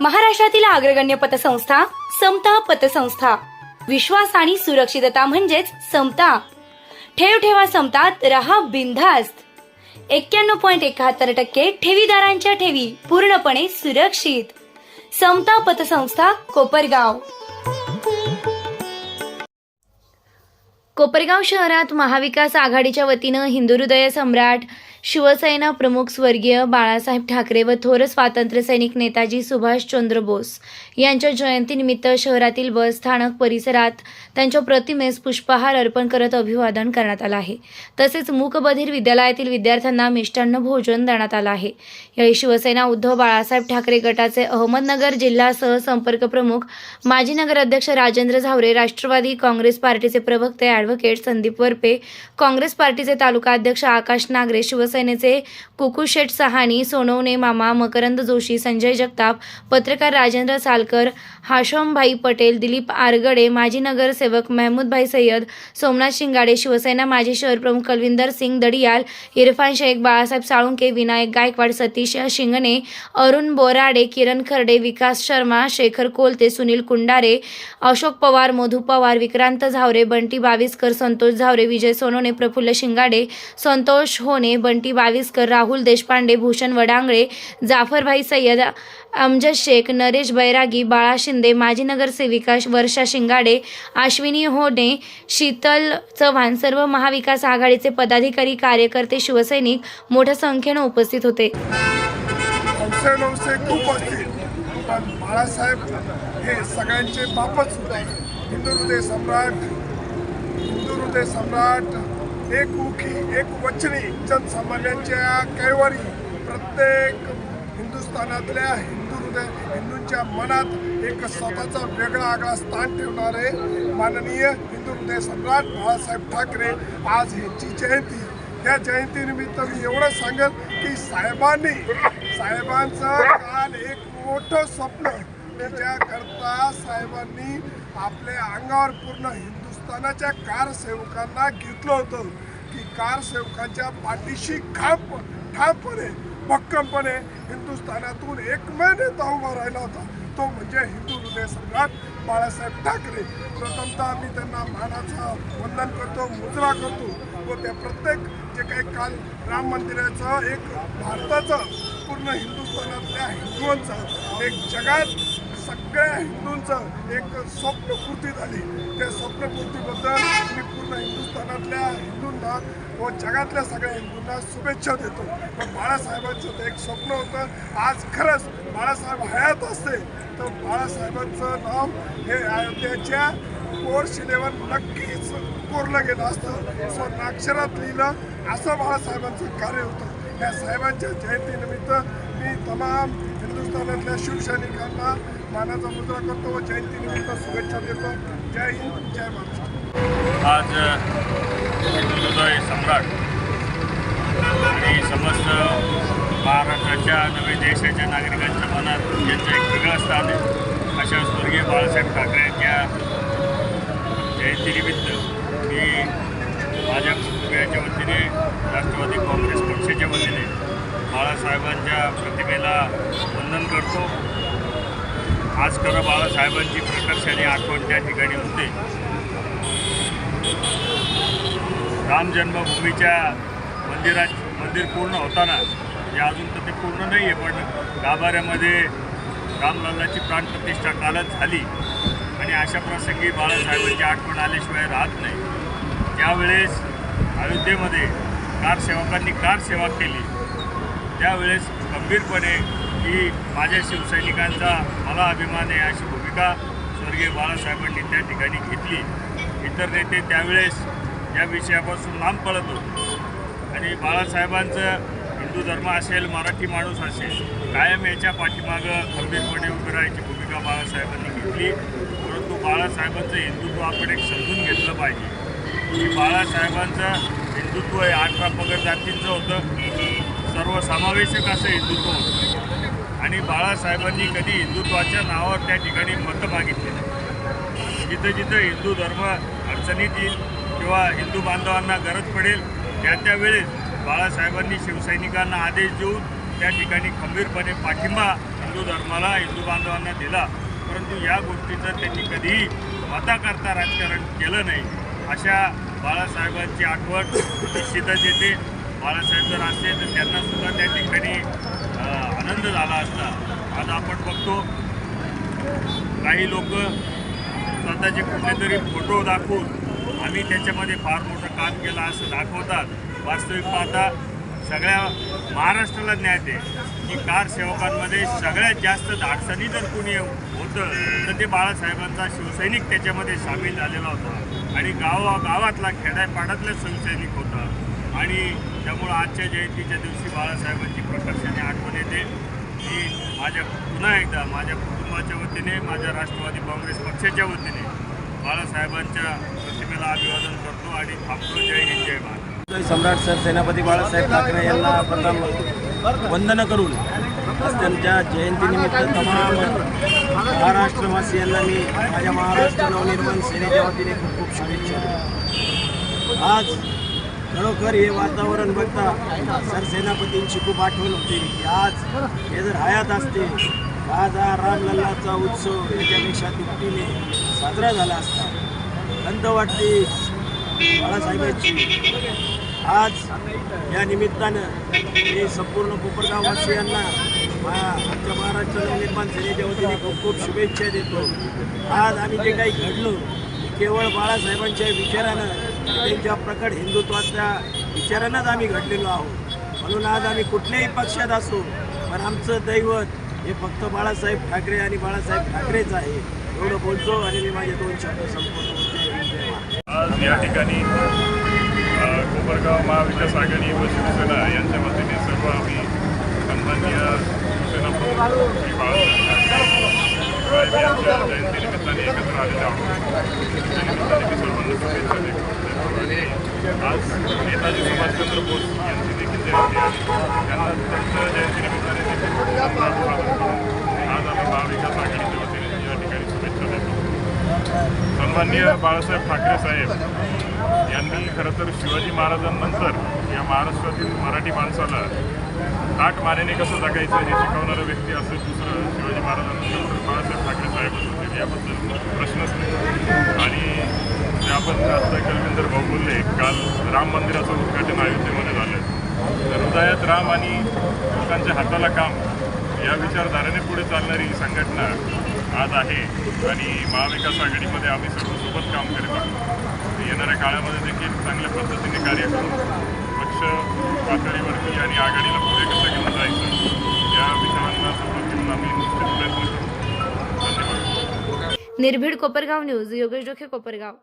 महाराष्ट्रातील अग्रगण्य पतसंस्था समता पतसंस्था. विश्वास आणि सुरक्षितता म्हणजेच समता. ठेव ठेवा समतात रहा बिनधास्त. एक्क्याण्णव पॉईंट एकाहत्तर टक्के ठेवीदारांच्या ठेवी पूर्णपणे सुरक्षित. समता पतसंस्था कोपरगाव. कोपरगाव शहरात महाविकास आघाडीच्या वतीनं हिंदू हृदय सम्राट शिवसेना प्रमुख स्वर्गीय बाळासाहेब ठाकरे व थोर स्वातंत्र्य सैनिक नेताजी सुभाषचंद्र बोस यांच्या जयंतीनिमित्त शहरातील बस स्थानक परिसरात त्यांच्या प्रतिमेस पुष्पहार अर्पण करत अभिवादन करण्यात आलं आहे. तसेच मूकबधीर विद्यालयातील विद्यार्थ्यांना मिष्टान्न भोजन देण्यात आलं आहे. यावेळी शिवसेना उद्धव बाळासाहेब ठाकरे गटाचे अहमदनगर जिल्हा सहसंपर्क प्रमुख माजी नगराध्यक्ष राजेंद्र झावरे राष्ट्रवादी काँग्रेस पार्टीचे प्रवक्ते ॲडव्होकेट संदीप वरपे काँग्रेस पार्टीचे तालुका अध्यक्ष आकाश नागरे शिवसेनेचे कुकुशेठ सहानी सोनवणे मामा मकरंद जोशी संजय जगताप पत्रकार राजेंद्र सालकर हाशोमभाई पटेल दिलीप आरगडे माजी नगरसेवक महमूदभाई सय्यद सोमनाथ शिंगाडे शिवसेना माजी शहर प्रमुख कलविंदर सिंग दडियाल इरफान शेख बाळासाहेब साळुंके विनायक गायकवाड सतीश शिंगणे अरुण बोराडे किरण खर्डे विकास शर्मा शेखर कोलते सुनील कुंडारे अशोक पवार मधु पवार विक्रांत झावरे बंटी बाविस्कर संतोष झावरे विजय सोनवणे प्रफुल्ल शिंगाडे संतोष होणे बंटी बाविस्कर राहुल देशपांडे भूषण वडांगळे जाफरभाई सय्यद अमजद शेख नरेश बैरागी बाळा शिंदे माजी नगरसेविका वर्षा शिंगाडे अश्विनी होणे शीतल चव्हाण सर्व महाविकास आघाडीचे पदाधिकारी कार्यकर्ते शिवसैनिक मोठ्या संख्येनं उपस्थित होते. खूप असतील. पण बाळासाहेब हे सगळ्यांचे बापच होते. हिंदू हृदय सम्राट हिंदू हृदय सम्राट एक मुखी एक वचनी जनसामान्यांच्या कैवारी प्रत्येक हिंदुस्थानातल्या हिंदू हृदय हिंदूंच्या मनात एक स्वतःचा वेगळा आगळा स्थान ठेवणारे माननीय हिंदू हृदय सम्राट बाळासाहेब ठाकरे आज ह्यांची जयंती या जयंतीनिमित्त मी एवढं सांगत की साहेबांनी साहेबांचं काल एक मोठं स्वप्न त्याच्याकरता साहेबांनी आपल्या अंगावर पूर्ण हिंदुस्थानाच्या कारसेवकांना घेतलं होतं की कारसेवकांच्या पाठीशी खाप ठामपणे भक्कमपणे हिंदुस्थानातून एकमेव नेता उभा राहिला होता. तो म्हणजे हिंदू हृदय सम्राट बाळासाहेब ठाकरे. प्रथमतः मी त्यांना मानाचं वंदन करतो मुजरा करतो व त्या प्रत्येक जे काही काल राम मंदिराचं एक भारताचं पूर्ण हिंदुस्थानातल्या हिंदूंचं एक जगात सगळ्या हिंदूंचं एक स्वप्नपूर्ती झाली. त्या स्वप्नपूर्तीबद्दल मी पूर्ण हिंदुस्थानातल्या हिंदूंना व जगातल्या सगळ्या हिंदूंना शुभेच्छा देतो. पण बाळासाहेबांचं ते एक स्वप्न होतं. आज खरंच बाळासाहेब हयात असते तर बाळासाहेबांचं नाव हे अयोध्येच्या कोरशिलेवर नक्कीच कोरलं गेलं असतं. स्वनाक्षरात लिहिलं असं बाळासाहेबांचं कार्य होतं. या साहेबांच्या जयंतीनिमित्त मी तमाम हिंदुस्थानातल्या शिवसैनिकांना मानाचा मुद्रा करतो व जयंतीनिमित्त शुभेच्छा देतो. जय हिंद जय महाराष्ट्र. आज हिंदुदय सम्राट. आणि समस्त महाराष्ट्राच्या नवे देशाच्या नागरिकांच्या मनात यांचं एक वेगळं स्थान आहे. अशा स्वर्गीय बाळासाहेब ठाकरे यांच्या जयंतीनिमित्त मी माझ्या कुटुंबियाच्या वतीने राष्ट्रवादी काँग्रेस पक्षाच्या वतीने बाळासाहेबांच्या प्रतिमेला वंदन करतो. आज खरं बाळासाहेबांची प्रकर्षाने आठवण त्या ठिकाणी होते. राम जन्मभूमीच्या मंदिरात मंदिर पूर्ण होताना म्हणजे अजून तर ते पूर्ण नाही आहे पण गाभाऱ्यामध्ये रामलालाची प्राणप्रतिष्ठा कालच झाली. आणि अशा प्रसंगी बाळासाहेबांची आठवण आल्याशिवाय राहत नाही. त्यावेळेस अयोध्येमध्ये कार सेवकांनी कार सेवा केली त्यावेळेस गंभीरपणे की माझ्या शिवसैनिकांचा मला अभिमान आहे अशी भूमिका स्वर्गीय बाळासाहेबांनी त्या ठिकाणी घेतली. इतर नेते त्यावेळेस या विषयापासून लांब पडत होते. आणि बाळासाहेबांचं हिंदू धर्म असेल मराठी माणूस असेल कायम याच्या पाठीमागं खंबीरपणे उभी राहायची भूमिका बाळासाहेबांनी घेतली. परंतु बाळासाहेबांचं हिंदुत्व आपण एक समजून घेतलं पाहिजे. की बाळासाहेबांचं हिंदुत्व हे अठरा पगड जातींचं होतं. सर्वसमावेशक असं हिंदुत्व होतं. आणि बाळासाहेबांनी कधी हिंदुत्वाच्या नावावर त्या ठिकाणी मतं मागितले नाही. जिथं जिथं हिंदू धर्म अडचणीत येईल किंवा हिंदू बांधवांना गरज पडेल त्या त्यावेळेस बाळासाहेबांनी शिवसैनिकांना आदेश देऊन त्या ठिकाणी खंबीरपणे पाठिंबा हिंदू धर्माला हिंदू बांधवांना दिला. परंतु या गोष्टीचं त्यांनी कधीही मताकरता राजकारण केलं नाही. अशा बाळासाहेबांची आठवण निश्चितच येते. बाळासाहेब जर असते तर त्यांनासुद्धा त्या ठिकाणी आनंद झाला असता. आज आपण बघतो काही लोक स्वतःचे कुठले तरी फोटो दाखवून आम्ही त्याच्यामध्ये फार मोठं काम केलं असं दाखवतात. वास्तविक पाहता सगळ्या महाराष्ट्राला ज्ञात आहे की कार सेवकांमध्ये सगळ्यात जास्त धाडसानी जर कुणी होतं तर ते बाळासाहेबांचा शिवसैनिक त्याच्यामध्ये सामील झालेला होता. आणि गावा गावातला खेड्यापाड्यातला शिवसैनिक होता. आणि त्यामुळं आजच्या जयंतीच्या दिवशी बाळासाहेबांची प्रकर्षाने आठवण येते मी माझ्या पुन्हा एकदा माझ्या कुटुंबाच्या वतीने माझ्या राष्ट्रवादी काँग्रेस पक्षाच्या वतीने बाळासाहेबांच्या प्रतिमेला अभिवादन करतो आणि थांबतो. जय हिंद जय भारत. सम्राट सर सेनापती बाळासाहेब ठाकरे यांना प्रथम वंदन करून त्यांच्या जयंतीनिमित्त तमाम महाराष्ट्रवासियांना मी माझ्या महाराष्ट्र नवनिर्माण सेनेच्या वतीने खूप खूप शुभेच्छा आज खरोखर हे वातावरण बघता सरसेनापतींची खूप आठवण होती. आज हे जर हयात असते आज हा रामलल्लाचा उत्सव याच्यापेक्षा दुपटीने साजरा झाला असता. खंत वाटते बाळासाहेबांची. आज या निमित्तानं मी संपूर्ण कोपरगाववासियांना आमच्या महाराष्ट्र नवनिर्माण सेनेच्या वतीने खूप खूप शुभेच्छा देतो. आज आम्ही जे काही घडलो केवळ बाळासाहेबांच्या विचारानं ज्या प्रकट हिंदुत्वाच्या विचारानंच आम्ही घडलेलो आहोत. म्हणून आज आम्ही कुठल्याही पक्षात असो पण आमचं दैवत हे फक्त बाळासाहेब ठाकरे आणि बाळासाहेब ठाकरेच आहे. एवढं बोलतो आणि मी माझे दोन शब्द संपवतो. आज या ठिकाणी कोपरगाव महाविकास आघाडी व शिवसेना यांच्या वतीने सर्व आम्ही सन्माननीय शिवसेना प्रमुख बाळासाहेब ठाकरे साहेब यांच्या जयंतीनिमित्ताने एकत्र आलेले आहोत मी सर्वांना शुभेच्छा देतो आज नेताजी सुभाषचंद्र बोस यांची देखील जयंती आहे त्यांना त्यांच्या जयंतीनिमित्ताने देखील आज आम्ही महाविकास आघाडीच्या वतीने या ठिकाणी शुभेच्छा देतो सन्माननीय बाळासाहेब ठाकरे साहेब यांनी खरं तर शिवाजी महाराजांनंतर या महाराष्ट्रातील मराठी माणसाला ताट मानेने कसं जगायचं हे शिकवणारं व्यक्ती असं दुसरं शिवाजी महाराजांनंतर तर बाळासाहेब ठाकरे साहेबच होते याबद्दल प्रश्नच नाही आणि जे आपण आता कलविंदर भाऊ बोलले काल राम मंदिराचं उद्घाटन अयोध्येमध्ये झालं तर हृदयात राम आणि लोकांच्या हाताला काम या विचारधारेने पुढे चालणारी ही संघटना आज आहे. आणि महाविकास आघाडीमध्ये आम्ही सर्वसोबत काम करत आहोत. येणाऱ्या काळामध्ये देखील चांगल्या पद्धतीने कार्य करून पक्ष निर्भीड कोपरगाव न्यूज योगेश डोखे कोपरगाव.